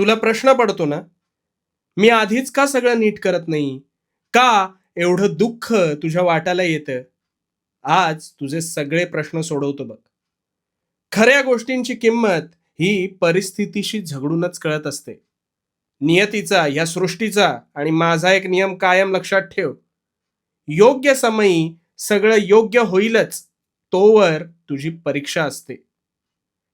तुला प्रश्न पडतो ना? मी आधीच का सगळं नीट करत नाही? का एवढं दुःख तुझ्या वाटाला येतं? आज तुझे सगळे प्रश्न सोडवतो बघ. खऱ्या गोष्टींची किंमत ही परिस्थितीशी झगडूनच कळत असते. नियतीचा या सृष्टीचा आणि माझा एक नियम कायम लक्षात ठेव. योग्य समयी सगळं योग्य होईलच तोवर तुझी परीक्षा असते.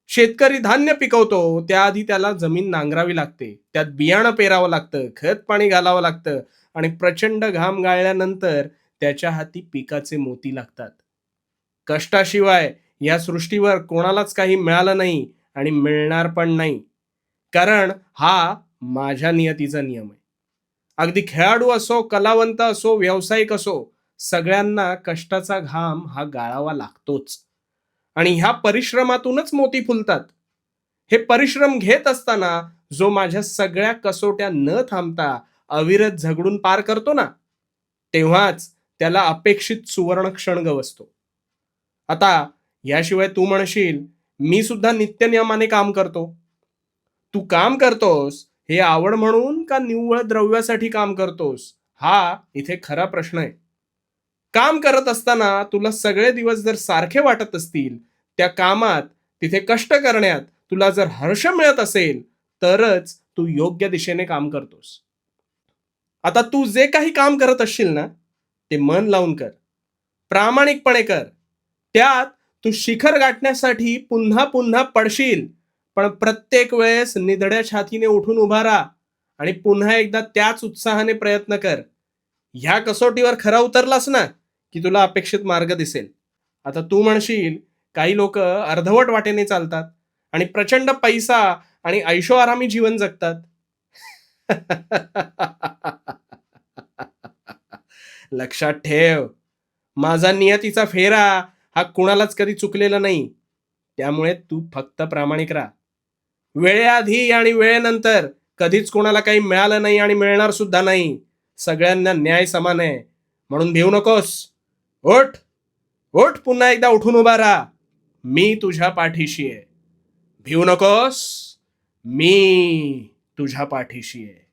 शेतकरी धान्य पिकवतो त्याआधी त्याला जमीन नांगरावी लागते. त्यात बियाणं पेरावं लागतं खत पाणी घालावं लागतं आणि प्रचंड घाम गाळल्यानंतर त्याच्या हाती पिकाचे मोती लागतात. कष्टाशिवाय या सृष्टीवर कोणालाच काही मिळालं नाही आणि मिळणार पण नाही. कारण हा माझ्या नियतीचा नियम आहे. अगदी खेळाडू असो कलावंत असो व्यावसायिक असो सगळ्यांना कष्टाचा घाम हा गाळावा लागतोच. आणि ह्या परिश्रमातूनच मोती फुलतात. हे परिश्रम घेत असताना जो माझ्या सगळ्या कसोट्या न थांबता अविरत झगडून पार करतो ना तेव्हाच त्याला अपेक्षित सुवर्ण क्षण गवसतो. आता याशिवाय तू म्हणशील मी सुद्धा नित्यनियमाने काम करतो. तू काम करतोस हे आवड म्हणून का निव्वळ द्रव्यासाठी काम करतोस? हा इथे खरा प्रश्न आहे. काम करत असताना तुला सगळे दिवस जर सारखे वाटत असतील त्या कामात तिथे कष्ट करण्यात तुला जर हर्ष मिळत असेल तरच तू योग्य दिशेने काम करतोस. आता तू जे काही काम करत असशील ना ते मन लावून कर. प्रामाणिकपणे कर. त्यात तू शिखर गाठण्यासाठी पुन्हा पुन्हा पडशील पण प्रत्येक वेळेस निधड्या छातीने उठून उभा राहा आणि पुन्हा एकदा त्याच उत्साहाने प्रयत्न कर. ह्या कसोटीवर खरा उतरलास ना की तुला अपेक्षित मार्ग दिसेल. आता तू म्हणशील काही लोक अर्धवट वाटेने चालतात आणि प्रचंड पैसा आणि ऐशोआरामी जीवन जगतात. लक्षात ठेव. माझा नियतीचा फेरा हा कुणालाच कधी चुकलेला नाही. त्यामुळे तू फक्त प्रामाणिक राहा. वेळेआधी आणि वेळेनंतर कधीच कोणाला काही मिळालं नाही आणि मिळणार सुद्धा नाही. सगळ्यांना न्याय समान आहे. म्हणून भिवू नकोस. ओठ ओठ पुन्हा एकदा उठून उभा राहा. मी तुझ्या पाठीशी आहे. भिवू नकोस. मी तुझ्या पाठीशी आहे.